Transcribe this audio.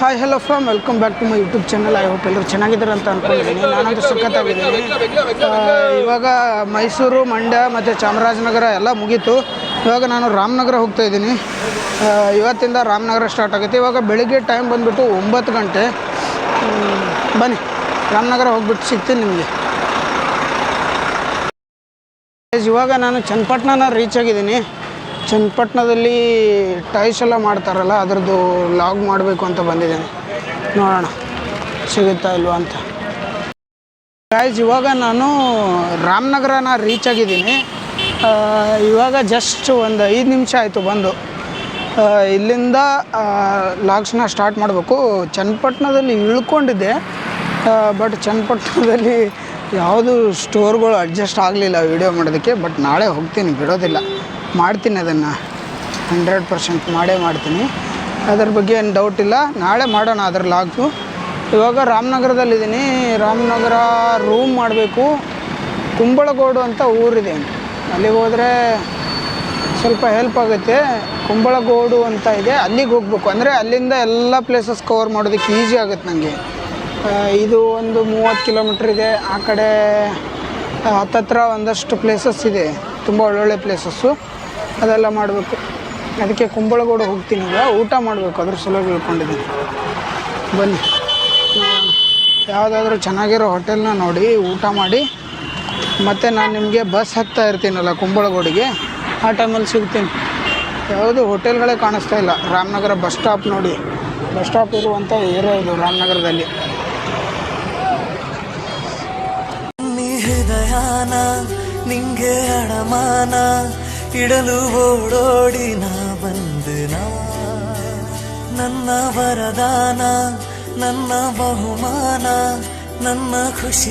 Hi hello from welcome back to my YouTube channel I hope ಎಲ್ಲರೂ ಚೆನ್ನಾಗಿದ್ದಾರೆ ಅಂತ ಅನ್ಕೊಂಡಿದ್ದೀನಿ. ನಾನಂತೂ ಸಖತ್ತಾಗಿದ್ದೀನಿ ಇವಾಗ ಮೈಸೂರು ಮಂಡ್ಯ ಮತ್ತು ಚಾಮರಾಜನಗರ ಎಲ್ಲ ಮುಗೀತು. ಇವಾಗ ನಾನು ರಾಮನಗರ ಹೋಗ್ತಾ ಇದ್ದೀನಿ. ಇವತ್ತಿಂದ ರಾಮನಗರ ಸ್ಟಾರ್ಟ್ ಆಗುತ್ತೆ. ಇವಾಗ ಬೆಳಿಗ್ಗೆ ಟೈಮ್ ಬಂದುಬಿಟ್ಟು ಒಂಬತ್ತು ಗಂಟೆ. ಬನ್ನಿ. ರಾಮನಗರ ಹೋಗ್ಬಿಟ್ಟು ಸಿಗ್ತೀನಿ ನಿಮಗೆ. ಇವಾಗ ನಾನು ಚನ್ನಪಟ್ಟಣನ ರೀಚ್ ಆಗಿದ್ದೀನಿ. ಚನ್ನಪಟ್ಟಣದಲ್ಲಿ ಟೈಲ್ಸ್ ಎಲ್ಲ ಮಾಡ್ತಾರಲ್ಲ, ಅದರದ್ದು ಲಾಗ್ ಮಾಡಬೇಕು ಅಂತ ಬಂದಿದ್ದೇನೆ. ನೋಡೋಣ, ಸಿಗುತ್ತಾ ಇಲ್ವಾ ಅಂತ. ಗಾಯ್ಸ್ ಇವಾಗ ನಾನು ರಾಮನಗರನ ರೀಚ್ ಆಗಿದ್ದೀನಿ. ಇವಾಗ ಜಸ್ಟ್ ಒಂದು ಐದು ನಿಮಿಷ ಆಯಿತು ಬಂದು. ಇಲ್ಲಿಂದ ಲಾಗ್ಸ್ನ ಸ್ಟಾರ್ಟ್ ಮಾಡಬೇಕು. ಚನ್ನಪಟ್ಟಣದಲ್ಲಿ ಇಳ್ಕೊಂಡಿದ್ದೆ. ಬಟ್ ಚನ್ನಪಟ್ಟಣದಲ್ಲಿ ಯಾವುದು ಸ್ಟೋರ್ಗಳು ಅಡ್ಜಸ್ಟ್ ಆಗಲಿಲ್ಲ ವೀಡಿಯೋ ಮಾಡೋದಕ್ಕೆ ಬಟ್ ನಾಳೆ ಹೋಗ್ತೀನಿ, ಬಿಡೋದಿಲ್ಲ. ಮಾಡ್ತೀನಿ ಅದನ್ನು. ಹಂಡ್ರೆಡ್ ಪರ್ಸೆಂಟ್ ಮಾಡೇ ಮಾಡ್ತೀನಿ. ಅದ್ರ ಬಗ್ಗೆ ಏನು ಡೌಟ್ ಇಲ್ಲ. ನಾಳೆ ಮಾಡೋಣ ಅದ್ರ ಲಾಗ್ಸು ಇವಾಗ ರಾಮನಗರದಲ್ಲಿದ್ದೀನಿ. ರಾಮನಗರ ರೂಮ್ ಮಾಡಬೇಕು. ಕುಂಬಳಗೋಡು ಅಂತ ಊರಿದೆ. ಅಲ್ಲಿಗೆ ಹೋದರೆ ಸ್ವಲ್ಪ ಹೆಲ್ಪ್ ಆಗುತ್ತೆ. ಕುಂಬಳಗೋಡು ಅಂತ ಇದೆ. ಅಲ್ಲಿಗೆ ಹೋಗ್ಬೇಕು. ಅಂದರೆ ಅಲ್ಲಿಂದ ಎಲ್ಲ ಪ್ಲೇಸಸ್ ಕವರ್ ಮಾಡೋದಕ್ಕೆ ಈಸಿ ಆಗುತ್ತೆ ನನಗೆ ಇದು ಒಂದು ಮೂವತ್ತು ಕಿಲೋಮೀಟ್ರ್ ಇದೆ. ಆ ಕಡೆ ಹತ್ತತ್ರ ಒಂದಷ್ಟು ಪ್ಲೇಸಸ್ ಇದೆ. ತುಂಬ ಒಳ್ಳೊಳ್ಳೆ ಪ್ಲೇಸಸ್ಸು ಅದೆಲ್ಲ ಮಾಡಬೇಕು. ಅದಕ್ಕೆ ಕುಂಬಳಗೋಡು ಹೋಗ್ತೀನಿ ಈಗ. ಊಟ ಮಾಡಬೇಕು. ಅದ್ರ ಸಲುವಾಗಿ ಹೇಳ್ಕೊಂಡಿದ್ದೀನಿ. ಬನ್ನಿ. ಯಾವುದಾದ್ರೂ ಚೆನ್ನಾಗಿರೋ ಹೋಟೆಲ್ನ ನೋಡಿ, ಊಟ ಮಾಡಿ. ಮತ್ತು ನಾನು ನಿಮಗೆ ಬಸ್ ಹತ್ತಾ ಇರ್ತೀನಲ್ಲ ಕುಂಬಳಗೋಡಿಗೆ, ಆ ಟೈಮಲ್ಲಿ ಸಿಗ್ತೀನಿ. ಯಾವುದು ಹೋಟೆಲ್ಗಳೇ ಕಾಣಿಸ್ತಾ ಇಲ್ಲ. ರಾಮನಗರ ಬಸ್ ಸ್ಟಾಪ್ ನೋಡಿ. ಬಸ್ ಸ್ಟಾಪ್ ಇರುವಂಥ ಏರಿಯಾ ಇದು ರಾಮನಗರದಲ್ಲಿ. ನಿಂಗೆ ಅಡಮಾನ ಇಡಲು ಓಡೋಡಿ ನಾ ಬಂದನ? ನನ್ನ ವರದಾನ ನನ್ನ ಬಹುಮಾನ ನನ್ನ ಖುಷಿ